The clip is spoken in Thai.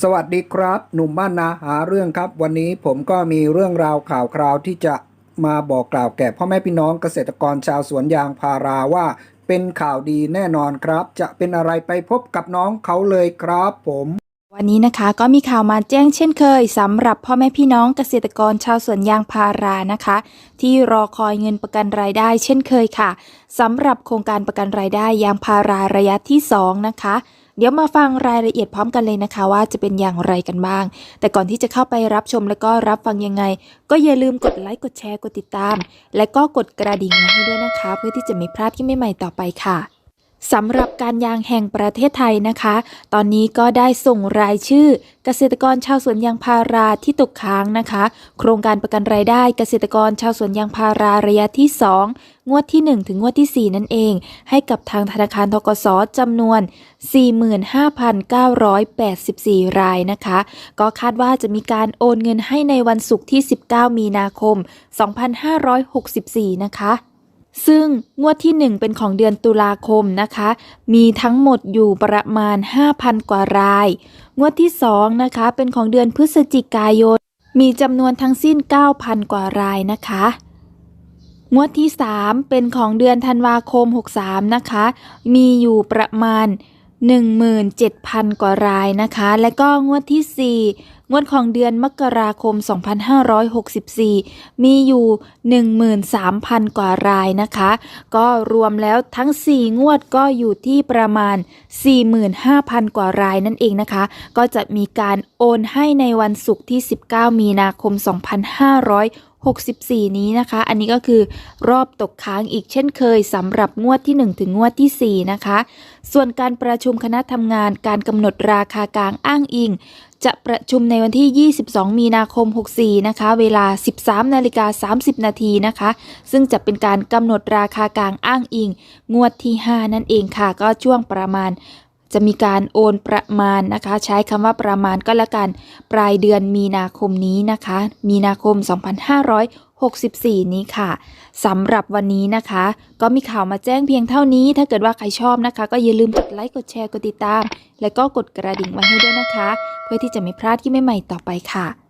สวัสดีครับ หนุ่มบ้านนาหาเรื่องครับ วันนี้ผมก็มีเรื่องราวข่าวคราวที่จะมาบอกกล่าวแก่พ่อแม่พี่น้องเกษตรกรชาวสวนยางพาราว่าเป็นข่าวดีแน่นอนครับ จะเป็นอะไรไปพบกับน้องเขาเลยครับผม วันนี้นะคะก็มีข่าวมาแจ้งเช่นเคยสำหรับพ่อแม่พี่น้องเกษตรกรชาวสวนยางพารานะคะ ที่รอคอยเงินประกันรายได้เช่นเคยค่ะสำหรับโครงการประกันรายได้ยางพาราระยะที่ 2 นะคะ เดี๋ยวมาฟังรายละเอียดพร้อมกันเลยนะคะ ว่าจะเป็นอย่างไรกันบ้าง แต่ก่อนที่จะเข้าไปรับชมและก็รับฟังยังไง ก็อย่าลืมกดไลค์กดแชร์กดติดตาม และก็กดกระดิ่งมาให้ด้วยนะคะ เพื่อที่จะไม่พลาดที่ใหม่ๆต่อไปค่ะ สำหรับการยางแห่งประเทศไทยนะคะ ตอนนี้ก็ได้ส่งรายชื่อเกษตรกรชาวสวนยางพาราที่ตกค้างนะคะ โครงการประกันรายได้เกษตรกรชาวสวนยางพาราระยะที่ 2 งวดที่ 1 ถึงงวดที่ 4 นั่นเอง ให้กับทางธนาคารทกสจำนวน 45,984 รายนะคะ ก็คาดว่าจะมีการโอนเงินให้ในวันศุกร์ที่ 19 มีนาคม 2564 นะคะ ซึ่งงวดที่ 1 เป็นของเดือนตุลาคมนะคะ มีทั้งหมดอยู่ประมาณ 5,000 กว่าราย งวดที่ 2 นะคะ เป็นของเดือนพฤศจิกายน มีจำนวนทั้งสิ้น 9,000 กว่ารายนะคะ งวดที่ 3 เป็นของเดือนธันวาคม 63 นะคะ มีอยู่ประมาณ17,000 กว่ารายนะคะ และก็งวดที่ 4งวดของเดือนมกราคม 2564 มีอยู่ 13,000 กว่ารายนะคะ ก็รวมแล้วทั้ง 4 งวดก็อยู่ที่ประมาณ 45,000 กว่ารายนั่นเองนะคะ ก็จะมีการโอนให้ในวันศุกร์ที่ 19 มีนาคม 2564 นี้นะคะ อันนี้ก็คือรอบตกค้างอีกเช่นเคยสำหรับงวดที่ 1 ถึงงวดที่ 4 นะคะ ส่วนการประชุมคณะทำงานการกำหนดราคากลางอ้างอิง จะประชุมในวันที่ 22 มีนาคม 64 นะคะ เวลา 13 นาฬิกา 30 นาทีนะคะ ซึ่งจะเป็นการกำหนดราคากลางอ้างอิง งวดที่ 5 นั่นเองค่ะ ก็ช่วงประมาณ จะมีการโอนประมาณนะคะ ใช้คำว่าประมาณก็แล้วกัน ปลายเดือนมีนาคมนี้นะคะ มีนาคม 2564 นี้ค่ะสำหรับวันนี้นะคะ ก็มีข่าวมาแจ้งเพียงเท่านี้ ถ้าเกิดว่าใครชอบนะคะ ก็อย่าลืมกดไลค์กดแชร์กดติดตาม และก็กดกระดิ่งไว้ให้ด้วยนะคะ เพื่อที่จะไม่พลาดที่ใหม่ๆต่อไปค่ะ